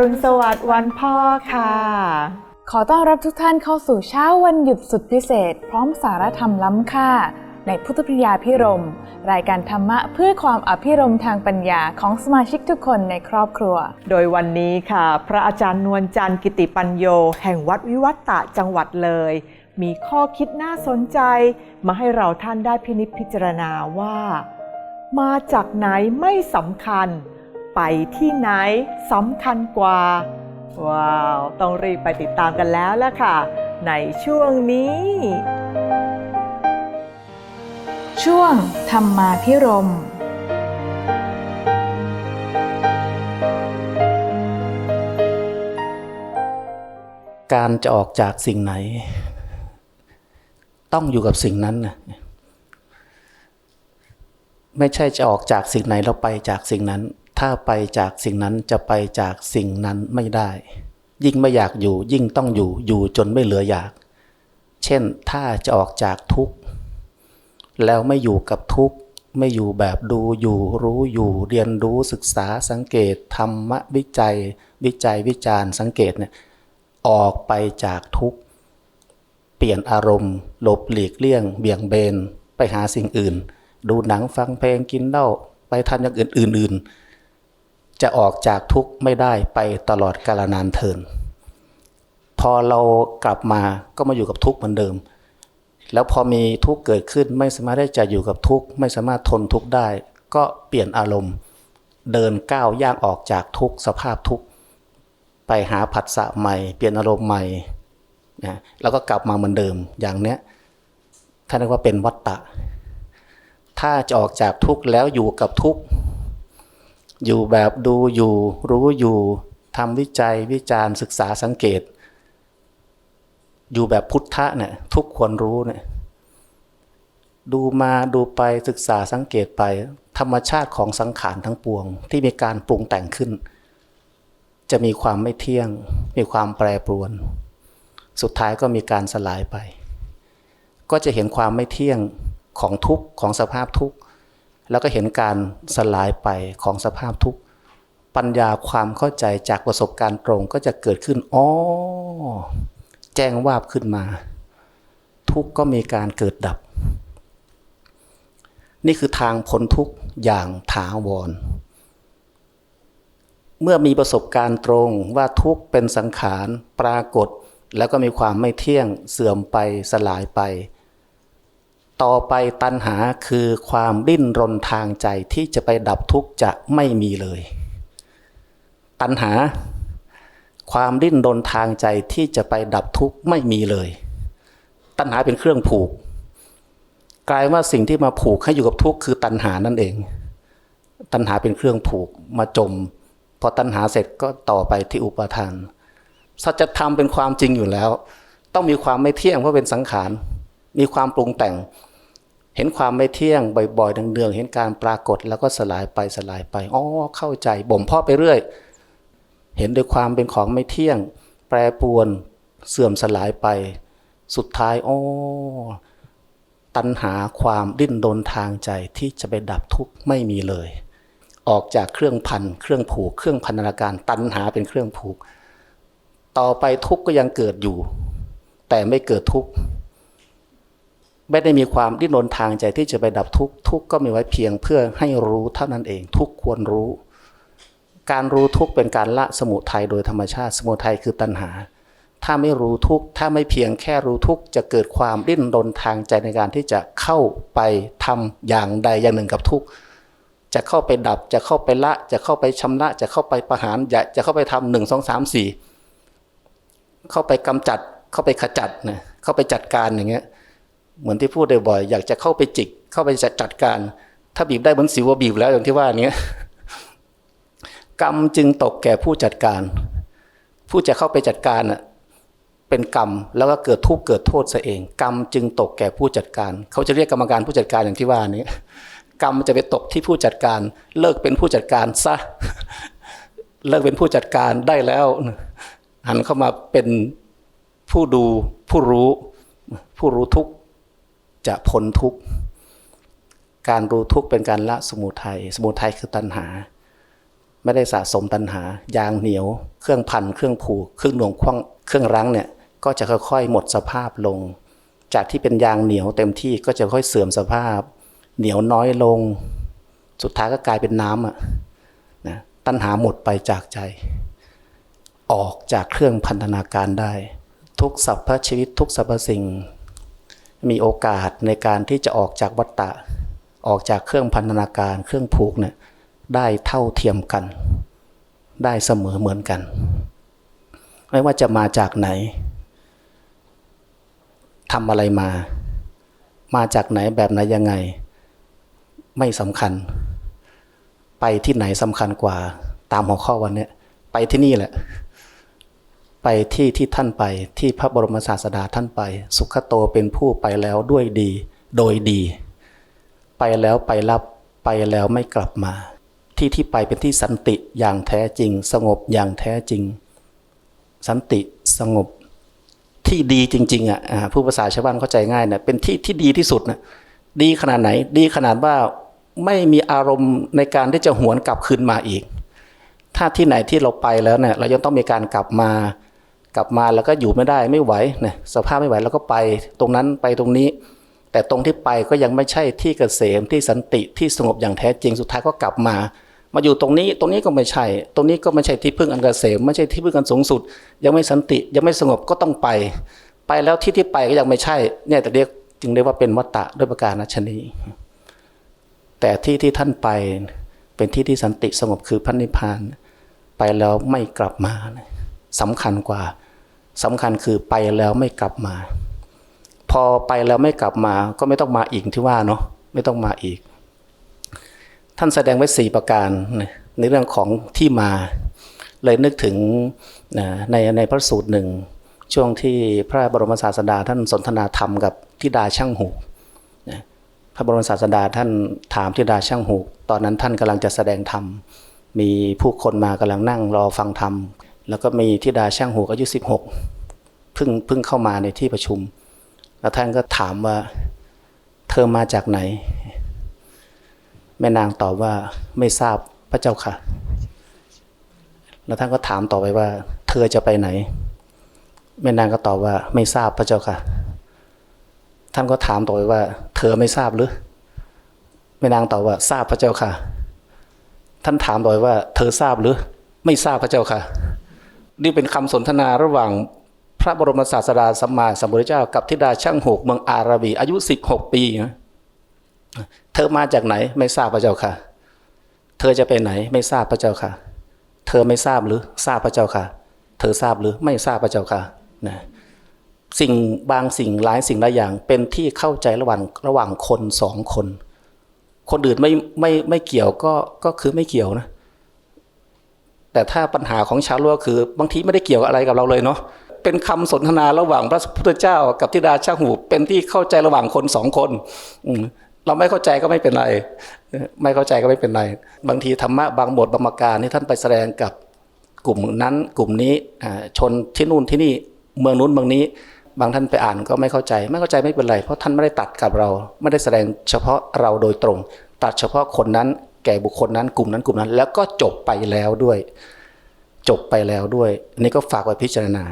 รุณสวัสดิ์วันพ่อค่ะ ขอต้อนรับทุกท่านเข้าสู่เช้าวันหยุดสุดพิเศษ พร้อมสารธรรมล้ำค่า ในพุทธปริยาพิรม รายการธรรมะเพื่อความอภิรมทางปัญญาของสมาชิกทุกคนในครอบครัว โดยวันนี้ค่ะ พระอาจารย์นวลจันทร์กิติปัญโย แห่งวัดวิวัตตะจังหวัดเลย มีข้อคิดน่าสนใจ มาให้เราท่านได้พินิจพิจารณาว่า มาจากไหนไม่สำคัญ ไปที่ไหนสำคัญกว่า ว้าว ต้องรีบไปติดตามกันแล้วล่ะค่ะ ในช่วงนี้ ช่วงธรรมาพิรมการจะออกจากสิ่งไหน ต้องอยู่กับสิ่งนั้นนะไม่ใช่จะออกจากสิ่งไหนแล้วไปจากสิ่งนั้น ถ้าไปจากสิ่งนั้นจะไปจากสิ่งนั้นไม่ได้ ยิ่งไม่อยากอยู่ ยิ่งต้องอยู่อยู่จนไม่เหลืออยาก เช่นถ้าจะออกจากทุกข์ แล้วไม่อยู่กับทุกข์ไม่อยู่แบบดูอยู่รู้อยู่เรียนรู้ศึกษาสังเกตธรรมะวิจัย วิจัยวิจารณ์สังเกตเนี่ยออกไปจากทุกข์ เปลี่ยนอารมณ์ หลบหลีกเลี่ยง เบี่ยงเบน ไปหาสิ่งอื่น ดูหนังฟังเพลงกินเหล้าไปทำอย่างอื่นๆ จะออกจากทุกข์ไม่ได้ไปตลอดกาลนานเทิน พอเรากลับมาก็มาอยู่กับทุกข์เหมือนเดิม แล้วพอมีทุกข์เกิดขึ้นไม่สามารถได้จะอยู่กับทุกข์ไม่สามารถทนทุกข์ได้ ก็เปลี่ยนอารมณ์ เดินก้าวย่างออกจากทุกข์สภาพทุกข์ไปหาผัสสะใหม่ เปลี่ยนอารมณ์ใหม่นะแล้วก็กลับมาเหมือนเดิมอย่างเนี้ยท่านเรียกว่าเป็นวัตตะ ถ้าจะออกจากทุกข์แล้วอยู่กับทุกข์ อยู่แบบดูอยู่ รู้อยู่ทำวิจัยวิจารณ์ศึกษาสังเกต อยู่แบบพุทธะเนี่ยทุกควรรู้เนี่ยดูมาดูไปศึกษาสังเกตไป ธรรมชาติของสังขารทั้งปวง ที่มีการปรุงแต่งขึ้น จะมีความไม่เที่ยง มีความแปรปรวน สุดท้ายก็มีการสลายไป ก็จะเห็นความไม่เที่ยงของทุกข์ของสภาพทุกข์ แล้วก็เห็นการสลายไปของสภาพทุกข์ปัญญาความเข้าใจจากประสบการณ์ตรงก็จะเกิดขึ้นอ๋อแจ้งวาบขึ้นมา ทุกข์ก็มีการเกิดดับ นี่คือทางพ้นทุกข์อย่างถาวร เมื่อมีประสบการณ์ตรงว่าทุกข์เป็นสังขารปรากฏ แล้วก็มีความไม่เที่ยงเสื่อมไปสลายไป ต่อไปตัณหาคือความดิ้นรนทางใจที่จะไปดับทุกข์จะไม่มีเลย ตัณหา ความดิ้นรนทางใจที่จะไปดับทุกข์ไม่มีเลย ตัณหาเป็นเครื่องผูก กลายว่าสิ่งที่มาผูกให้อยู่กับทุกข์คือตัณหานั่นเอง ตัณหาเป็นเครื่องผูกมาจม พอตัณหาเสร็จก็ต่อไปที่อุปาทาน สัจธรรมเป็นความจริงอยู่แล้ว ต้องมีความไม่เที่ยงเพราะเป็นสังขารมีความปรุงแต่ง เห็นความไม่เที่ยงบ่อยๆเดืองๆเห็นการปรากฏแล้วก็สลายไปสลายไปอ๋อเข้าใจบ่มเพาะไปเรื่อย เห็นด้วยความเป็นของไม่เที่ยง แปรปรวนเสื่อมสลายไป สุดท้ายอ๋อตัณหาความดิ้นรนทางใจที่จะไปดับทุกข์ไม่มีเลย ออกจากเครื่องพันเครื่องผูก เครื่องพันธนาการ ตัณหาเป็นเครื่องผูก ต่อไปทุกข์ก็ยังเกิดอยู่ แต่ไม่เกิดทุกข์ ไม่ได้มีความดิ้นรนทางใจที่จะไปดับทุกข์ทุกข์ก็มีไว้เพียงเพื่อให้รู้เท่านั้นเอง ทุกข์ควรรู้ การรู้ทุกข์เป็นการละสมุทัยโดยธรรมชาติ สมุทัยคือตัณหา ถ้าไม่รู้ทุกข์ถ้าไม่เพียงแค่รู้ทุกข์จะเกิดความดิ้นรนทางใจในการที่จะเข้าไปทำอย่างใดอย่างหนึ่งกับทุกข์จะเข้าไปดับจะเข้าไปละ จะเข้าไปชำระ จะเข้าไปประหารจะจะเข้าไปทำหนึ่งสองสามสี่เข้าไปกำจัดเข้าไปขจัดนะเข้าไปจัดการอย่างเงี้ย เหมือนที่พูดบ่อยๆอยากจะเข้าไปจิก เข้าไปจัดจดการ ถ้าบีบได้เหมือนสิวว่าบีบแล้วอย่างที่ว่านี้กรรมจึงตกแก่ผู้จัดการ ผู้จะเข้าไปจัดการน่ะเป็นกรรมแล้วก็เกิดทุกข์เกิดโทษซะเอง กรรมจึงตกแก่ผู้จัดการ เขาจะเรียกกรรมการผู้จัดการอย่างที่ว่านี้ กรรมจะไปตกที่ผู้จัดการ เลิกเป็นผู้จัดการซะเลิกเป็นผู้จัดการได้แล้วหันเข้ามาเป็นผู้ดูผู้รู้ ผู้รู้ทุกข์ จะพ้นทุกข์ การรู้ทุกข์เป็นการละสมุทัย สมุทัยคือตัณหา ไม่ได้สะสมตัณหา ยางเหนียว เครื่องพัน เครื่องผูก เครื่องหน่วงคว้างเครื่องรั้งเนี่ย ก็จะค่อยๆ หมดสภาพลง จากที่เป็นยางเหนียวเต็มที่ก็จะค่อยเสื่อมสภาพ เหนียวน้อยลง สุดท้ายก็กลายเป็นน้ำอะนะตัณหาหมดไปจากใจ ออกจากเครื่องพันธนาการได้ ทุกสรรพชีวิตทุกสรรพสิ่ง มีโอกาสในการที่จะออกจากวัฏฏะออกจากเครื่องพันธนาการเครื่องผูกเนี่ยได้เท่าเทียมกัน ได้เสมอเหมือนกัน ไม่ว่าจะมาจากไหนทำอะไรมา มาจากไหนแบบไหนยังไง ไม่สำคัญ ไปที่ไหนสำคัญกว่า ตามหัวข้อวันนี้ไปที่นี่แหละ ไปที่ที่ท่านไปที่พระบรมศาสดาท่านไป สุขโตเป็นผู้ไปแล้วด้วยดี โดยดี ไปแล้วไปรับไปแล้วไม่กลับมา ที่ที่ไปเป็นที่สันติอย่างแท้จริง สงบอย่างแท้จริง สันติสงบ ที่ดีจริงๆอะผู้ภาษาชาวบ้านเข้าใจง่ายเนี่ยเป็นที่ที่ดีที่สุดนะดีขนาดไหน ดีขนาดว่าไม่มีอารมณ์ในการที่จะหวนกลับคืนมาอีก ถ้าที่ไหนที่เราไปแล้วเนี่ยเรายังต้องมีการกลับมา กลับมาแล้วก็อยู่ไม่ได้ไม่ไหวเนี่ยสภาพไม่ไหวแล้วก็ไปตรงนั้นไปตรงนี้ แต่ตรงที่ไปก็ยังไม่ใช่ที่เกษมที่สันติที่สงบอย่างแท้จริงสุดท้ายก็กลับมา มาอยู่ตรงนี้ตรงนี้ก็ไม่ใช่ ตรงนี้ก็ไม่ใช่ที่พึ่งอันเกษมไม่ใช่ที่พึ่งอันสูงสุด ยังไม่สันติยังไม่สงบก็ต้องไป ไปแล้วที่ที่ไปก็ยังไม่ใช่เนี่ยแต่เรียกจึงเรียกว่าเป็นวัตตะด้วยประการนัชนีแต่ที่ที่ท่านไปเป็นที่ที่สันติสงบคือพระนิพพาน ไปแล้วไม่กลับมาสำคัญกว่า สำคัญคือไปแล้วไม่กลับมา พอไปแล้วไม่กลับมาก็ไม่ต้องมาอีกที่ว่าเนาะไม่ต้องมาอีก ท่านแสดงไว้สี่ประการในเรื่องของที่มา เลยนึกถึงในในพระสูตรหนึ่ง ช่วงที่พระบรมศาสดาท่านสนทนาธรรมกับทิดาช่างหูพระบรมศาสดาท่านถามทิดาช่างหูตอนนั้นท่านกำลังจะแสดงธรรมมีผู้คนมากำลังนั่งรอฟังธรรม แล้วก็มีทิดาช่างหูอายุ16เพิ่งเพิ่งเข้ามาในที่ประชุม แล้วท่านก็ถามว่าเธอมาจากไหน แม่นางตอบว่าไม่ทราบพระเจ้าค่ะ แล้วท่านก็ถามต่อไปว่า เธอจะไปไหน แม่นางก็ตอบว่าไม่ทราบพระเจ้าค่ะ ท่านก็ถามต่อไปว่า เธอไม่ทราบหรือแม่นางตอบว่าทราบพระเจ้าค่ะ ท่านถามต่อไปว่า เธอทราบหรือ ไม่ทราบพระเจ้าค่ะ นี่เป็นคำสนทนาระหว่างพระบรมศาสดาสัมมาสัมพุทธเจ้า กับธิดาช่างหกเมืองอาราบีอายุ16ปีนะเธอมาจากไหนไม่ทราบพระเจ้าค่ะ เธอจะไปไหนไม่ทราบพระเจ้าค่ะ เธอไม่ทราบหรือทราบพระเจ้าค่ะ เธอทราบหรือไม่ทราบพระเจ้าค่ะนะสิ่งบางสิ่งหลายสิ่งหลายอย่าง เป็นที่เข้าใจระหว่างระหว่างคนสองคน คนอื่นไม่ไม่ไม่เกี่ยวก็ก็คือไม่เกี่ยวนะ แต่ถ้าปัญหาของชาวโลกคือบางทีไม่ได้เกี่ยวอะไรกับเราเลยเนาะเป็นคำสนทนาระหว่างพระพุทธเจ้า กับธิดาช่างหูเป็นที่เข้าใจระหว่างคนสองคนเราไม่เข้าใจก็ไม่เป็นไร ไม่เข้าใจก็ไม่เป็นไร บางทีธรรมะบางบทบางประการนี่ท่านไปแสดงกับกลุ่มนั้นกลุ่มนี้ชนที่นู่นที่นี่เมืองนู้นเมืองนี้ บางท่านไปอ่านก็ไม่เข้าใจ ไม่เข้าใจไม่เป็นไร เพราะท่านไม่ได้ตัดกับเรา ไม่ได้แสดงเฉพาะเราโดยตรง ตัดเฉพาะคนนั้น แก่บุคคลนั้นกลุ่มนั้นกลุ่มนั้น แล้วก็จบไปแล้วด้วย จบไปแล้วด้วยนนี่ก็ฝากไว้พิจารณา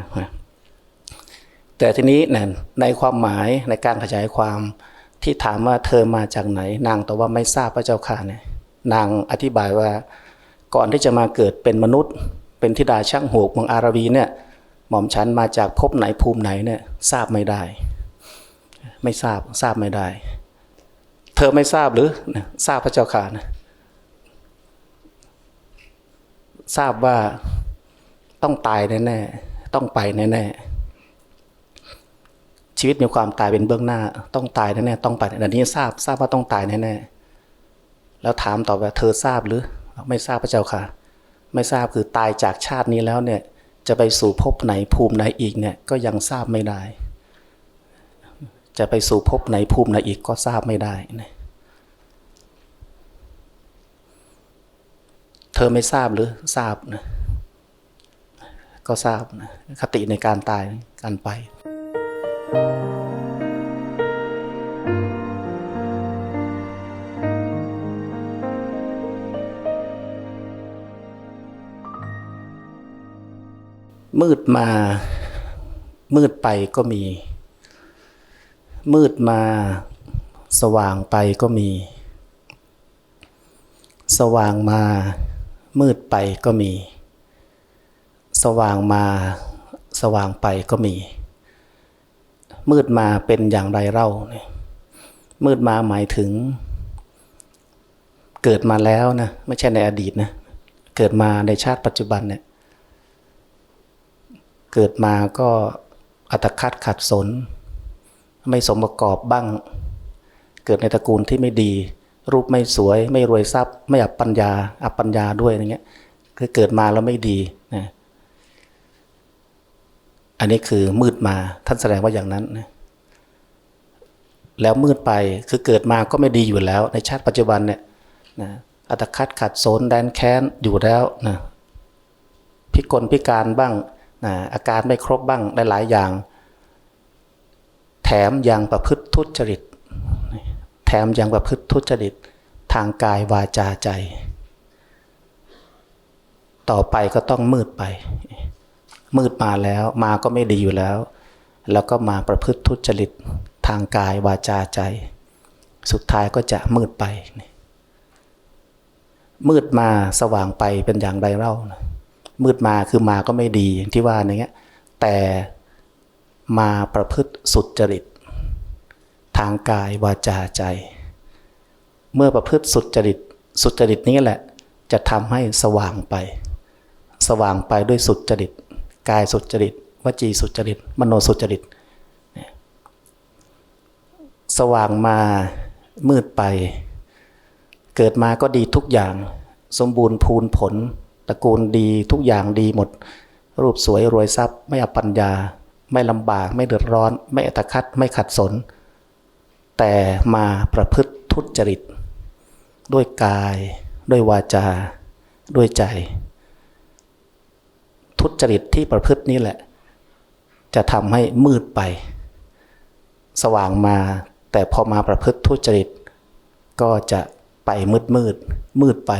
แต่ทีนี้เนี่ยในความหมายในการขยายความที่ถามว่าเธอมาจากไหน นางตอบว่าไม่ทราบพระเจ้าค่ะเนี่ยนางอธิบายว่าก่อนที่จะมาเกิดเป็นมนุษย์ เป็นธิดาช่างหูกเมืองอาราวีเนี่ยหม่อมฉันมาจากภพไหนภูมิไหนเนี่ยทราบไม่ได้ ไม่ทราบทราบไม่ได้ เธอไม่ทราบหรือทราบพระเจ้าค่ะนะ ทราบว่าต้องตายแน่ๆต้องไปแน่ๆชีวิตมีความตายเป็นเบื้องหน้า ต้องตายแน่ๆต้องไปแต่นี้ทราบทราบว่าต้องตายแน่ๆแล้วถามต่อว่าเธอทราบหรือไม่ทราบพระเจ้าค่ะ ไม่ทราบคือตายจากชาตินี้แล้วเนี่ยจะไปสู่ภพไหนภูมิไหนอีกเนี่ยก็ยังทราบไม่ได้ จะไปสู่ภพไหนภูมิไหนอีกก็ทราบไม่ได้นะ เธอไม่ทราบหรือทราบนะก็ทราบนะคติในการตายการไป มืดมา มืดไปก็มี มืดมา สว่างไปก็มี สว่างมา มืดไปก็มี สว่างมาสว่างไปก็มี มืดมาเป็นอย่างไรเล่ามืดมาหมายถึง เกิดมาแล้วนะไม่ใช่ในอดีตนะเกิดมาในชาติปัจจุบันเนี่ย เกิดมาก็อัตคัดขัดสน ไม่สมประกอบบ้าง เกิดในตระกูลที่ไม่ดี รูปไม่สวย ไม่รวยทรัพย์ ไม่อับปัญญา อับปัญญาด้วยอย่างเงี้ยคือเกิดมาแล้วไม่ดีนะอันนี้คือมืดมาท่านแสดงว่าอย่างนั้นนะแล้วมืดไปคือเกิดมาก็ไม่ดีอยู่แล้ว ในชาติปัจจุบันเนี่ยนะอัตคัดขัดสนแดนแค้นอยู่แล้วนะพิกลพิการบ้างนะอาการไม่ครบบ้างหลายๆอย่าง แถมยังประพฤติทุจริต แถมยังประพฤติทุจริตทางกายวาจาใจ ต่อไปก็ต้องมืดไป มืดมาแล้วมาก็ไม่ดีอยู่แล้ว แล้วก็มาประพฤติทุจริตทางกายวาจาใจ สุดท้ายก็จะมืดไป มืดมาสว่างไปเป็นอย่างไรเล่านะมืดมาคือมาก็ไม่ดีอย่างที่ว่าอย่างเงี้ยแต่มาประพฤติสุจริตางกายวาจาใจ เมื่อประพฤติสุจริตสุจริตนี้แหละ จะทำให้สว่างไป สว่างไปด้วยสุจริต กายสุจริตวจีสุจริต มโนสุจริต สว่างมามืดไป เกิดมาก็ดีทุกอย่าง สมบูรณ์พูนผลตระกูลดีทุกอย่างดีหมด รูปสวยรวยทรัพย์ ไม่อปัญญา ไม่ลำบาก ไม่เดือดร้อน ไม่อัตคัดไม่ขัดสน แต่มาประพฤติทุจริต ด้วยกาย ด้วยวาจา ด้วยใจ ทุจริตที่ประพฤตินี่แหละ จะทำให้มืดไป สว่างมา แต่พอมาประพฤติทุจริต ก็จะไปมืดมืด มืดไป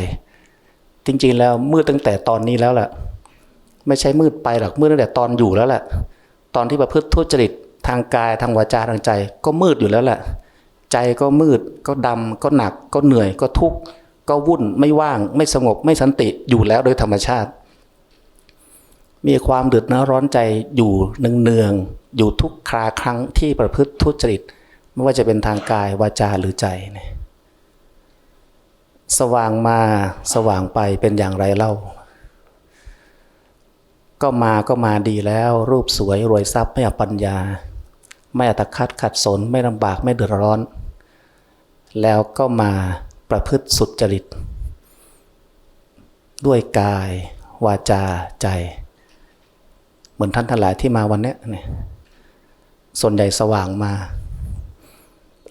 จริงๆแล้วมืดตั้งแต่ตอนนี้แล้วแหละไม่ใช่มืดไปหรอกมืดตั้งแต่ตอนอยู่แล้วแหละตอนที่ประพฤติทุจริตทางกายทางวาจาทางใจ ก็มืดอยู่แล้วแหละ ใจก็มืดก็ดำก็หนักก็เหนื่อยก็ทุกข์ก็วุ่นไม่ว่างไม่สงบไม่สันติอยู่แล้วโดยธรรมชาติ มีความเดือดร้อนใจอยู่เนืองๆอยู่ทุกคราครั้งที่ประพฤติทุจริต ไม่ว่าจะเป็นทางกายวาจาหรือใจเนี่ยสว่างมาสว่างไปเป็นอย่างไรเล่า ก็มาก็มาดีแล้ว รูปสวยรวยทรัพย์ไม่อปัญญา ไม่อัตคัดขัดสนไม่ลำบากไม่เดือดร้อน แล้วก็มาประพฤติสุจริต ด้วยกาย วาจาใจ เหมือนท่านทั้งหลายที่มาวันนี้เนี่ยส่วนใหญ่สว่างมา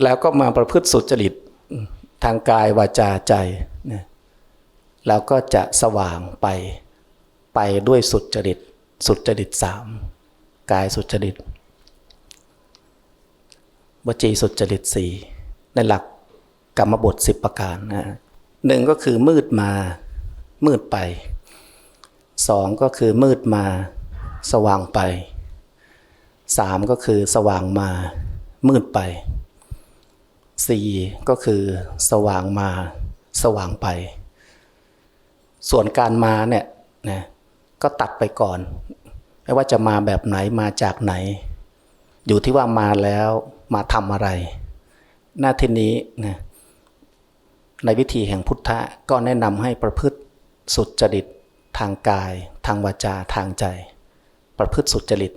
แล้วก็มาประพฤติสุจริตทางกายวาจาใจเนี่ยแล้วก็จะสว่างไปไปด้วยสุจริต สุจริตสามกายสุจริตวจีสุจริตสี่ในหลัก กรรมบทสิบประการนะหนึ่งก็คือมืดมามืดไปสองก็คือมืดมาสว่างไปสามก็คือสว่างมามืดไปสี่ก็คือสว่างมาสว่างไป ส่วนการมาเนี่ยนะก็ตัดไปก่อน ไม่ว่าจะมาแบบไหนมาจากไหน อยู่ที่ว่ามาแล้วมาทำอะไร หน้าที่นี้นะ ในวิธีแห่งพุทธะก็แนะนำให้ประพฤติสุจริตทางกาย ทางวาจาทางใจ ประพฤติสุจริต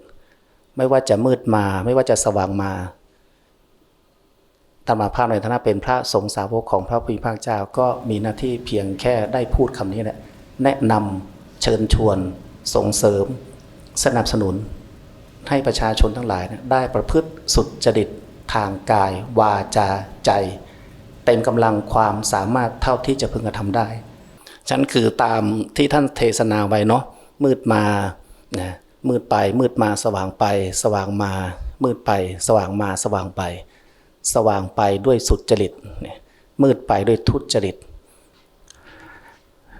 ไม่ว่าจะมืดมาไม่ว่าจะสว่างมาธรรมาภาพในฐานะเป็นพระสงฆ์สาวกของพระพุทธเจ้าก็มีหน้าที่เพียงแค่ได้พูดคำนี้แหละแนะนำเชิญชวน ส่งเสริม สนับสนุน ให้ประชาชนทั้งหลายนะได้ประพฤติสุจริตทางกาย วาจาใจ เต็มกำลังความสามารถเท่าที่จะพึงกระทำได้ฉันคือตามที่ท่านเทศนาไว้เนาะมืดมานะมืดไปมืดมาสว่างไป สว่างมา มืดไป สว่างมาสว่างไป สว่างไปด้วยสุจริตเนี่ยมืดไปด้วยทุจริต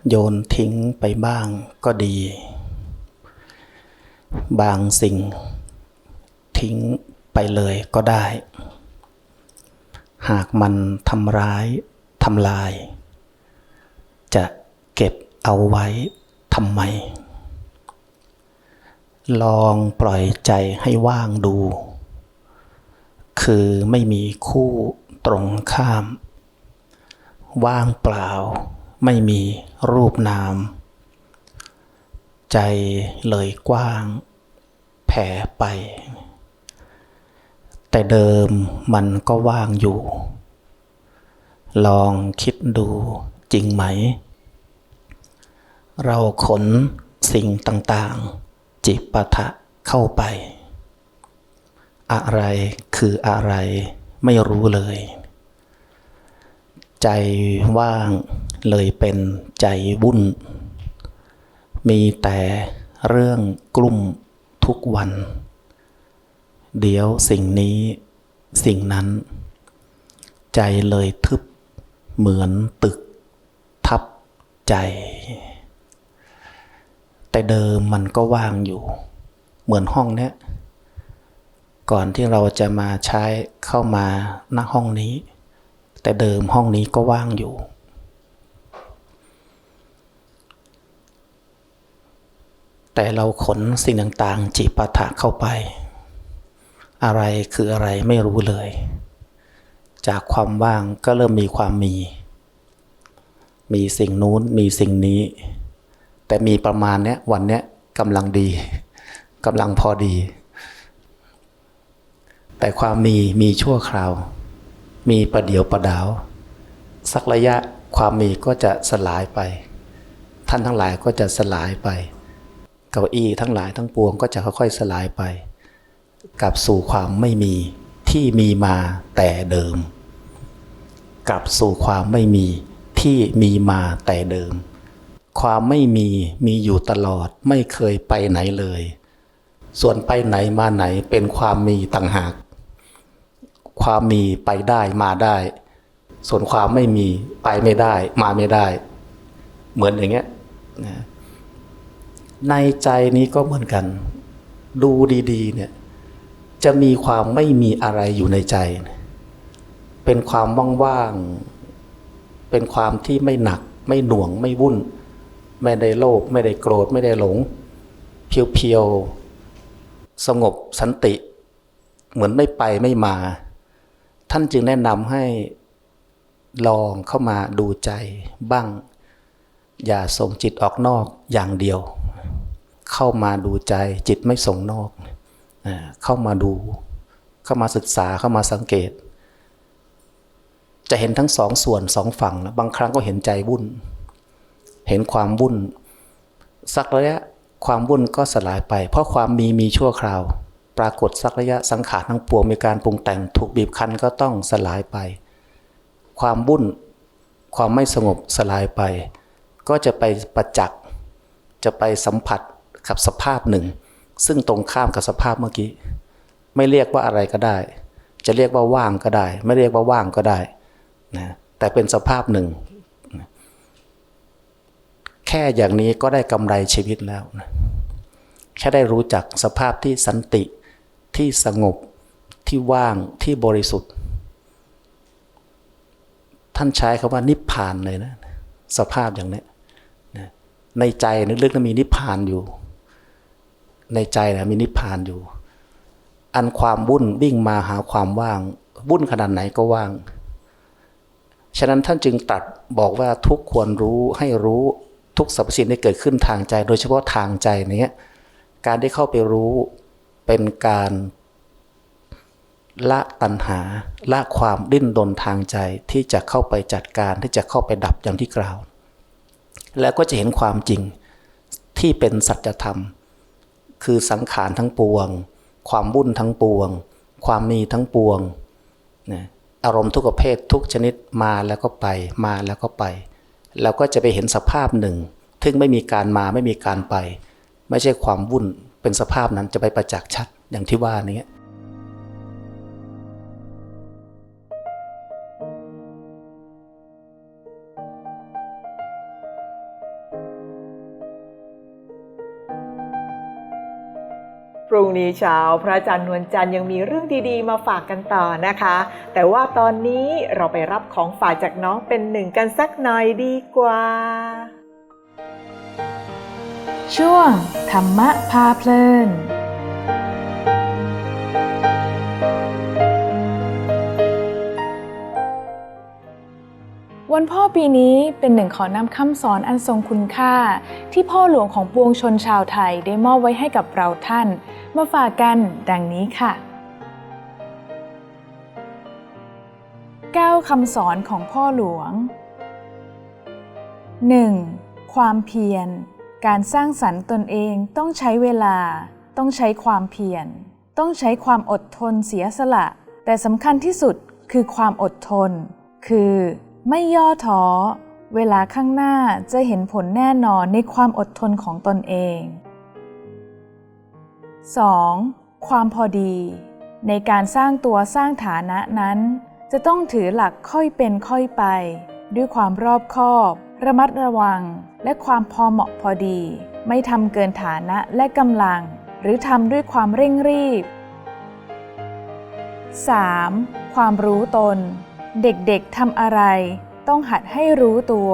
โยนทิ้งไปบ้างก็ดี บางสิ่งทิ้งไปเลยก็ได้ หากมันทำร้ายทำลาย จะเก็บเอาไว้ทำไม ลองปล่อยใจให้ว่างดู คือไม่มีคู่ตรงข้าม ว่างเปล่า ไม่มีรูปนาม ใจเลยกว้าง แผ่ไป แต่เดิมมันก็ว่างอยู่ ลองคิดดูจริงไหม เราขนสิ่งต่างๆ จิปะทะเข้าไป อะไรคืออะไรไม่รู้เลย ใจว่างเลยเป็นใจวุ่น มีแต่เรื่องกลุ่มทุกวัน เดี๋ยวสิ่งนี้สิ่งนั้น ใจเลยทึบเหมือนตึกทับใจ แต่เดิมมันก็ว่างอยู่ เหมือนห้องเนี้ยก่อนที่เราจะมาใช้เข้ามาณห้องนี้ แต่เดิมห้องนี้ก็ว่างอยู่ แต่เราขนสิ่งต่างๆ จิปาถะเข้าไป อะไรคืออะไรไม่รู้เลย จากความว่างก็เริ่มมีความมี มีสิ่งนู้นมีสิ่งนี้ แต่มีประมาณเนี้ยวันเนี้ยกำลังดีกำลังพอดี แต่ความมีมีชั่วคราว มีประเดี๋ยวประดาว สักระยะความมีก็จะสลายไป ท่านทั้งหลายก็จะสลายไป เก้าอี้ทั้งหลายทั้งปวงก็จะค่อยๆสลายไป กลับสู่ความไม่มีที่มีมาแต่เดิม กลับสู่ความไม่มีที่มีมาแต่เดิม ความไม่มีมีอยู่ตลอดไม่เคยไปไหนเลย ส่วนไปไหนมาไหนเป็นความมีต่างหาก ความมีไปได้มาได้ ส่วนความไม่มีไปไม่ได้มาไม่ได้ เหมือนอย่างเงี้ยในใจนี้ก็เหมือนกัน ดูดี ๆ เนี่ย จะมีความไม่มีอะไรอยู่ในใจ เป็นความว่างๆ เป็นความที่ไม่หนัก ไม่หน่วงไม่วุ่น ไม่ได้โลภไม่ได้โกรธไม่ได้หลง เพียวๆ สงบสันติ เหมือนไม่ไปไม่มา ท่านจึงแนะนำให้ลองเข้ามาดูใจบ้าง อย่าส่งจิตออกนอกอย่างเดียว เข้ามาดูใจจิตไม่ส่งนอก เข้ามาดู เข้ามาศึกษาเข้ามาสังเกต จะเห็นทั้งสองส่วนสองฝั่งนะบางครั้งก็เห็นใจวุ่น เห็นความวุ่น สักระยะความวุ่นก็สลายไป เพราะความมีมีชั่วคราว ปรากฏสักระยะสังขารทั้งปวงมีการปรุงแต่งถูกบีบคั้นก็ต้องสลายไป ความวุ่น ความไม่สงบสลายไป ก็จะไปประจักษ์จะไปสัมผัสกับสภาพหนึ่ง ซึ่งตรงข้ามกับสภาพเมื่อกี้ ไม่เรียกว่าอะไรก็ได้ จะเรียกว่าว่างก็ได้ ไม่เรียกว่าว่างก็ได้นะแต่เป็นสภาพหนึ่ง แค่อย่างนี้ก็ได้กำไรชีวิตแล้วนะแค่ได้รู้จักสภาพที่สันติที่สงบที่ว่างที่บริสุทธิ์ ท่านใช้คำว่านิพพานเลยนะ สภาพอย่างนี้นในใจลึกๆนั้นมีนิพพานอยู่ ในใจนะมีนิพพานอยู่ อันความวุ่นวิ่งมาหาความว่าง วุ่นขนาดไหนก็ว่าง ฉะนั้นท่านจึงตรัสบอกว่าทุกควรรู้ให้รู้ทุกสรรพสิ่งที่เกิดขึ้นทางใจ โดยเฉพาะทางใจเนี้ยการได้เข้าไปรู้เป็นการละตัณหาละความดิ้นรนทางใจที่จะเข้าไปจัดการที่จะเข้าไปดับอย่างที่กล่าว แล้วก็จะเห็นความจริงที่เป็นสัจธรรม คือสังขารทั้งปวง ความวุ่นทั้งปวง ความมีทั้งปวงนะอารมณ์ทุกประเภททุกชนิดมาแล้วก็ไปมาแล้วก็ไป เราก็จะไปเห็นสภาพหนึ่งซึ่งไม่มีการมาไม่มีการไป ไม่ใช่ความวุ่นเป็นสภาพนั้นจะไปประจักษ์ชัดอย่างที่ว่านี้ รุ่งนี้เช้าพระอาจารย์นวลจันทร์ยังมีเรื่องดีๆ มาฝากกันต่อนะคะ แต่ว่าตอนนี้เราไปรับของฝากจากน้องเป็นหนึ่งกันสักหน่อยดีกว่า ช่วงธรรมะพาเพลิน วันพ่อปีนี้เป็นหนึ่งขอนำคำสอนอันทรงคุณค่า ที่พ่อหลวงของปวงชนชาวไทยได้มอบไว้ให้กับเราท่าน มาฝากกันดังนี้ค่ะ 9คำสอนของพ่อหลวง 1. ความเพียร การสร้างสรรค์ตนเองต้องใช้เวลา ต้องใช้ความเพียร ต้องใช้ความอดทนเสียสละ แต่สำคัญที่สุดคือความอดทน คือ ไม่ย่อท้อ เวลาข้างหน้าจะเห็นผลแน่นอนในความอดทนของตนเอง 2. ความพอดี ในการสร้างตัวสร้างฐานะนั้น จะต้องถือหลักค่อยเป็นค่อยไป ด้วยความรอบคอบ ระมัดระวัง และความพอเหมาะพอดี ไม่ทำเกินฐานะและกำลัง หรือทำด้วยความเร่งรีบ 3. ความรู้ตน เด็กๆทำอะไร ต้องหัดให้รู้ตัว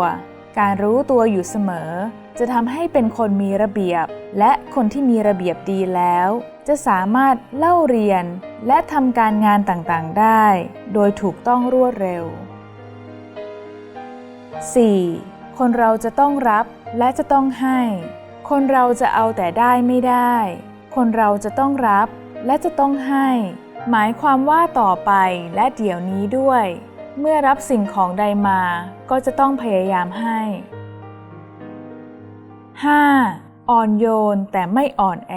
การรู้ตัวอยู่เสมอ จะทำให้เป็นคนมีระเบียบ และคนที่มีระเบียบดีแล้ว จะสามารถเล่าเรียน และทำการงานต่างๆได้ โดยถูกต้องรวดเร็ว 4. คนเราจะต้องรับและจะต้องให้ คนเราจะเอาแต่ได้ไม่ได้ คนเราจะต้องรับและจะต้องให้ หมายความว่าต่อไปและเดี๋ยวนี้ด้วย เมื่อรับสิ่งของใดมาก็จะต้องพยายามให้ 5. อ่อนโยนแต่ไม่อ่อนแอ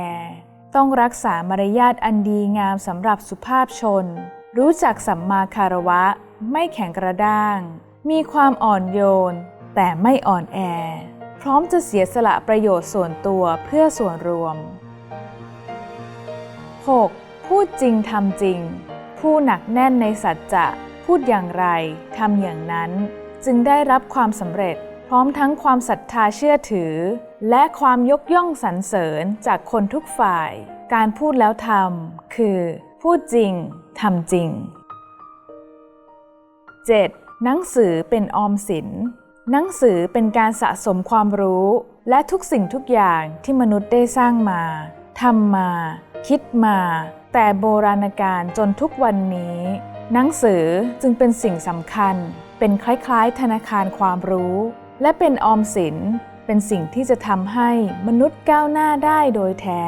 ต้องรักษามารยาทอันดีงามสำหรับสุภาพชน รู้จักสัมมาคารวะ ไม่แข็งกระด้าง มีความอ่อนโยน แต่ไม่อ่อนแอ พร้อมจะเสียสละประโยชน์ส่วนตัวเพื่อส่วนรวม 6. พูดจริงทำจริง ผู้หนักแน่นในสัจจะ พูดอย่างไรทำอย่างนั้นจึงได้รับความสำเร็จ พร้อมทั้งความศรัทธาเชื่อถือ และความยกย่องสรรเสริญจากคนทุกฝ่าย การพูดแล้วทำคือ พูดจริงทำจริง 7. หนังสือเป็นออมสิน หนังสือเป็นการสะสมความรู้ และทุกสิ่งทุกอย่างที่มนุษย์ได้สร้างมาทำมา คิดมา แต่โบราณกาลจนทุกวันนี้ หนังสือจึงเป็นสิ่งสำคัญ เป็นคล้ายๆ ธนาคารความรู้ และเป็นออมสิน เป็นสิ่งที่จะทำให้มนุษย์ก้าวหน้าได้โดยแท้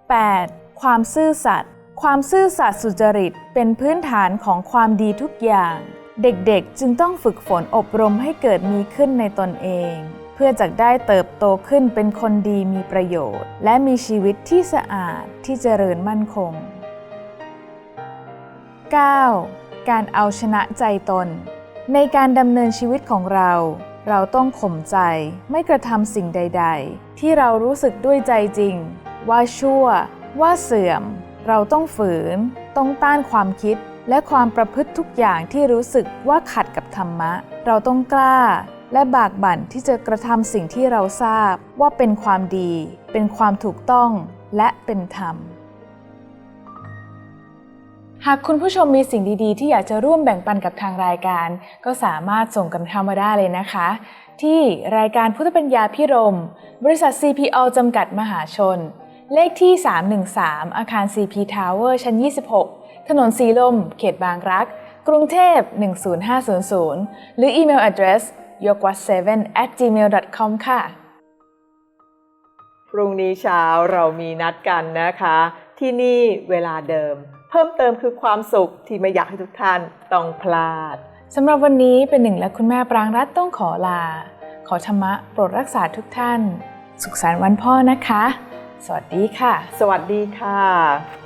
8. ความซื่อสัตย์ความซื่อสัตย์สุจริตเป็นพื้นฐานของความดีทุกอย่าง เด็กๆจึงต้องฝึกฝนอบรมให้เกิดมีขึ้นในตนเอง เพื่อจะได้เติบโตขึ้นเป็นคนดีมีประโยชน์ และมีชีวิตที่สะอาดที่เจริญมั่นคง 9. การเอาชนะใจตน ในการดำเนินชีวิตของเรา เราต้องข่มใจไม่กระทำสิ่งใด ๆ ที่เรารู้สึกด้วยใจจริง ว่าชั่ว ว่าเสื่อม เราต้องฝืน ต้องต้านความคิดและความประพฤติทุกอย่างที่รู้สึกว่าขัดกับธรรมะ เราต้องกล้า และบากบั่นที่จะกระทำสิ่งที่เราทราบว่าเป็นความดี เป็นความถูกต้องและเป็นธรรม หากคุณผู้ชมมีสิ่งดีๆ ที่อยากจะร่วมแบ่งปันกับทางรายการ ก็สามารถส่งกันเข้ามาได้เลยนะคะ ที่รายการพุทธปัญญาพิรม บริษัท CPO จำกัดมหาชน เลขที่ 313 อาคาร CP Tower ชั้น 26 ถนนสีลม เขตบางรัก กรุงเทพ 10500 หรืออีเมล address yokwas7 at gmail.com ค่ะ พรุ่งนี้เช้าเรามีนัดกันนะคะ ที่นี่เวลาเดิม เพิ่มเติมคือความสุขที่ไม่อยากให้ทุกท่านต้องพลาดสำหรับวันนี้เป็นหนึ่งและคุณแม่ปรางรัตน์ต้องขอลา ขอธรรมะโปรดรักษาทุกท่าน สุขสันต์วันพ่อนะคะ สวัสดีค่ะ สวัสดีค่ะ